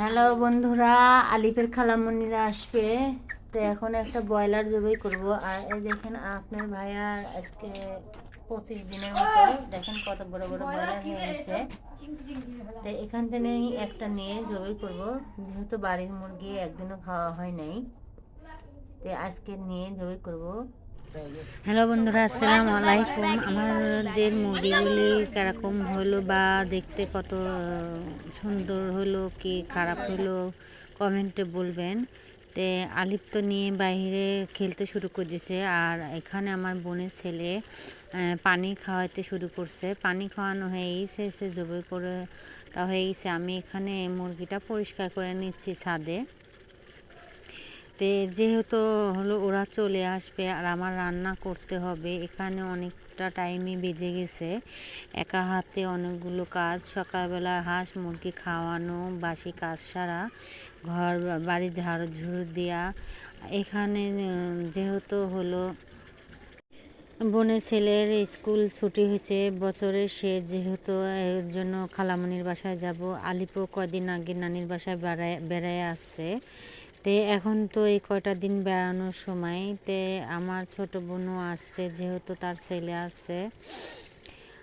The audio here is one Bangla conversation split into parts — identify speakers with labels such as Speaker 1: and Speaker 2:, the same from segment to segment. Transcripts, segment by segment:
Speaker 1: হ্যালো বন্ধুরা আলিফের খালামণিরা আসবে। তো এখন একটা ব্রয়লার জবাই করব। আর এই দেখেন আপনার ভাইয়া আজকে পঁচিশ দিনের মতো দেখেন কত বড় বড় ব্রয়লার হয়ে গেছে। তো এখান থেকে একটা নিয়ে জবাই করব। যেহেতু বাড়ির মুরগি একদিনও খাওয়া হয় নাই তো আজকে নিয়ে জবাই করব। হ্যালো বন্ধুরা, আসসালামু আলাইকুম। আমাদের মুরগিগুলি কীরকম হলো বা দেখতে কত সুন্দর হলো কি খারাপ হলো কমেন্টে বলবেন। তে আলিপ তো নিয়ে বাইরে খেলতে শুরু করে দিয়েছে আর এখানে আমার বোনের ছেলে পানি খাওয়াইতে শুরু করছে। পানি খাওয়ানো হয়ে গেছে সে জবে করে হয়ে গেছে আমি এখানে মুরগিটা পরিষ্কার করে নিচ্ছি ছাদে। তে যেহেতু হলো ওরা চলে আসবে আর আমার রান্না করতে হবে, এখানে অনেকটা টাইমই বেজে গেছে। একা হাতে অনেকগুলো কাজ, সকালবেলা হাঁস, মুরগি খাওয়ানো, বাসি কাজ সারা ঘর, বাড়ি ঝাড়ু ঝুড়ু দেওয়া এখানে যেহেতু হলো বোনের ছেলের স্কুল ছুটি হয়েছে, বছরে সে যেহেতু এর জন্য খালামনির বাসায় যাব। আলিপুর কদিন আগে নানির বাসায় বেড়ায় বেড়ায় আসছে। তে এখন তো এই কয়টা দিন বেড়ানোর সময়, তে আমার ছোট বোনও আসছে, যেহেতু তার ছেলে আসছে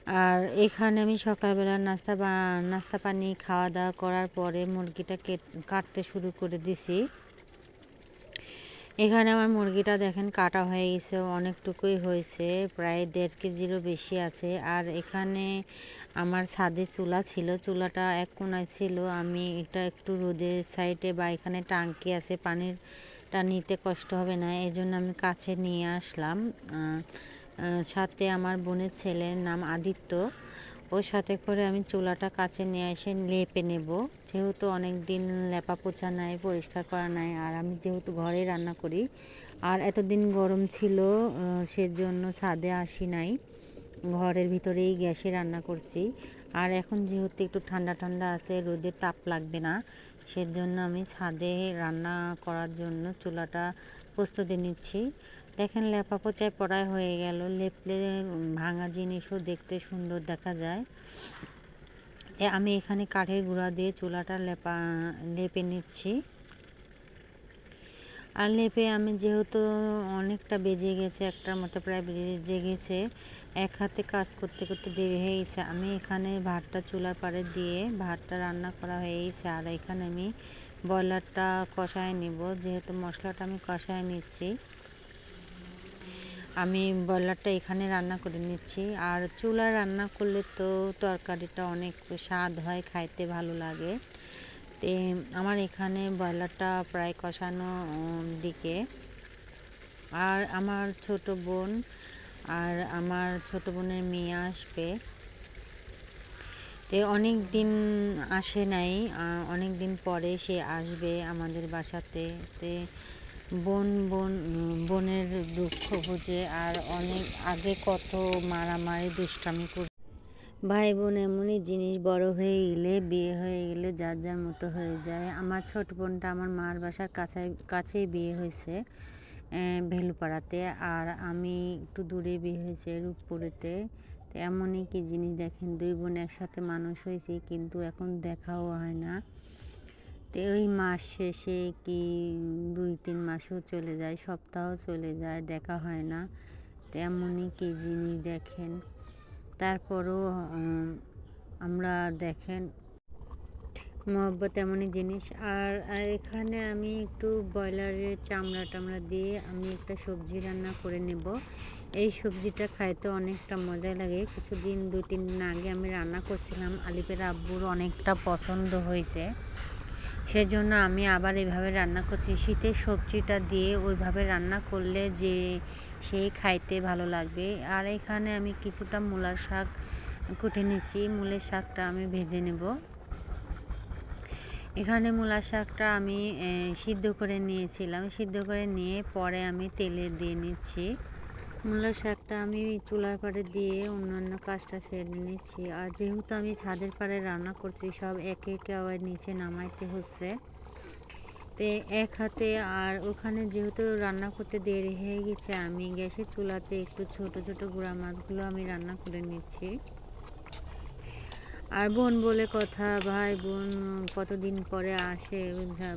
Speaker 1: আর এখানে আমি সকালবেলা নাস্তা বা, নাস্তা পানি খাওয়া দাওয়া করার পরে মুরগিটা কেট- কাটতে শুরু করে দিছি। এখানে আমার মুরগিটা দেখেন কাটা হয়ে গেছে, অনেকটুকুই হয়েছে, প্রায় দেড় কেজিরও বেশি আছে। আর এখানে আমার ছাদে চুলা ছিল, চুলাটা এক কোনায় ছিল, আমি এটা একটু রোদের সাইডে বা এখানে টাঙ্কি আছে পানিরটা নিতে কষ্ট হবে না এই জন্য আমি কাছে নিয়ে আসলাম। সাথে আমার বোনের ছেলের নাম আদিত্য। ওর সাথে করে আমি চুলাটা কাছে নিয়ে এসে লেপে নেব। যেহেতু অনেক দিন লেপা পোছা নাই, পরিষ্কার করা নাই, আর আমি যেহেতু ঘরে রান্না করি, আর এতদিন গরম ছিল সেজন্য ছাদে আসি নাই। ঘরের ভিতরেই গ্যাসে রান্না করছি। আর এখন যেহেতু একটু ঠান্ডা ঠান্ডা আছে রোদের তাপ লাগবে না, সেজন্য আমি ছাদে রান্না করার জন্য চুলাটা প্রস্তুতি নিচ্ছি। দেখেন লেপা পোচায় পড়ায় হয়ে গেল। লেপলে ভাঙা জিনিসও দেখতে সুন্দর দেখা যায়। আমি এখানে কাঠের গুঁড়া দিয়ে চুলাটা লেপা, লেপে নিচ্ছি। আর লেপে আমি যেহেতু অনেকটা বেজে গেছে একটার মতো প্রায় বেজে গেছে, এক হাতে কাজ করতে করতে দেরি হয়ে গেছে। আমি এখানে ভাতটা চুলার পাড়ে দিয়ে ভাতটা রান্না করা হয়ে গেছে। আর এখানে আমি ব্রয়লারটা কষায় নিব। যেহেতু মশলাটা আমি কষায় নিচ্ছি। আমি ব্রয়লারটা এখানে রান্না করে নিচ্ছি। আর চুলায় রান্না করলে তো তরকারিটা অনেক স্বাদ হয়, খাইতে ভালো লাগে। তে আমার এখানে ব্রয়লারটা প্রায় কষানো দিকে। আর আমার ছোট বোন, আর আমার ছোট বোনের মেয়ে আসবে। তে অনেক দিন আসে নাই অনেক দিন পরে সে আসবে আমাদের বাসাতে। তে বোন বোন, বোনের দুঃখ বুঝে আর অনেক আগে কত মারামারি, দুষ্টামি করে ভাই বোন এমনই জিনিস, বড় হয়ে গেলে, বিয়ে হয়ে গেলে যার যার মতো হয়ে যায়। আমার ছোট বোনটা আমার মার বাসার কাছে কাছেই বিয়ে হয়েছে ভেলুপাড়াতে। আর আমি একটু দূরে বিয়ে হয়েছে রূপপুরেতে। তো এমনই কি জিনিস দেখেন, দুই বোন একসাথে মানুষ হয়েছে, কিন্তু এখন দেখাও হয় না। তো ওই মাস শেষে কি দুই, তিন মাসও চলে যায় সপ্তাহ চলে যায়, দেখা হয় না। তেমনই কি জিনিস দেখেন। তারপরও আমরা দেখেন মহব্বত এমনই জিনিস। আর আর এখানে আমি একটু ব্রয়লারের চামড়া টামড়া দিয়ে আমি একটা সবজি রান্না করে নেব। এই সবজিটা খাইতে অনেকটা মজা লাগে। কিছুদিন, দুই, তিন দিন আগে আমি রান্না করছিলাম। আলিপের আব্বুর অনেকটা পছন্দ হয়েছে। সেজন্য আমি আবার এভাবে রান্না করছি। শীতের সবজিটা দিয়ে ওইভাবে রান্না করলে যে সেই খাইতে ভালো লাগবে। আর এখানে আমি কিছুটা মূলার শাক কুটে নিচ্ছি। মূলের শাকটা আমি ভেজে নেব। এখানে মূলা শাকটা আমি সিদ্ধ করে নিয়েছিলাম। সিদ্ধ করে নিয়ে পরে আমি তেলে দিয়ে নিচ্ছি। মূলা শাকটা আমি চুলার পাড়ে দিয়ে অন্যান্য কাজটা সেরে নিচ্ছি। আর যেহেতু আমি ছাদের পাড়ে রান্না করছি, সব একে একে আবার নিচে নামাইতে হচ্ছে। তে এক হাতে আর ওখানে যেহেতু রান্না করতে দেরি হয়ে গেছে, আমি গ্যাসের চুলাতে একটু ছোট ছোট গুঁড়া মাছগুলো আমি রান্না করে নিচ্ছি। আর বোন বলে কথা, ভাই বোন, কতদিন পরে আসে?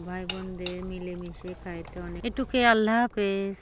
Speaker 1: ভাই বোনদের মিলেমিশে খাইতে অনেক এটুকে আল্লাহ হাফেজ।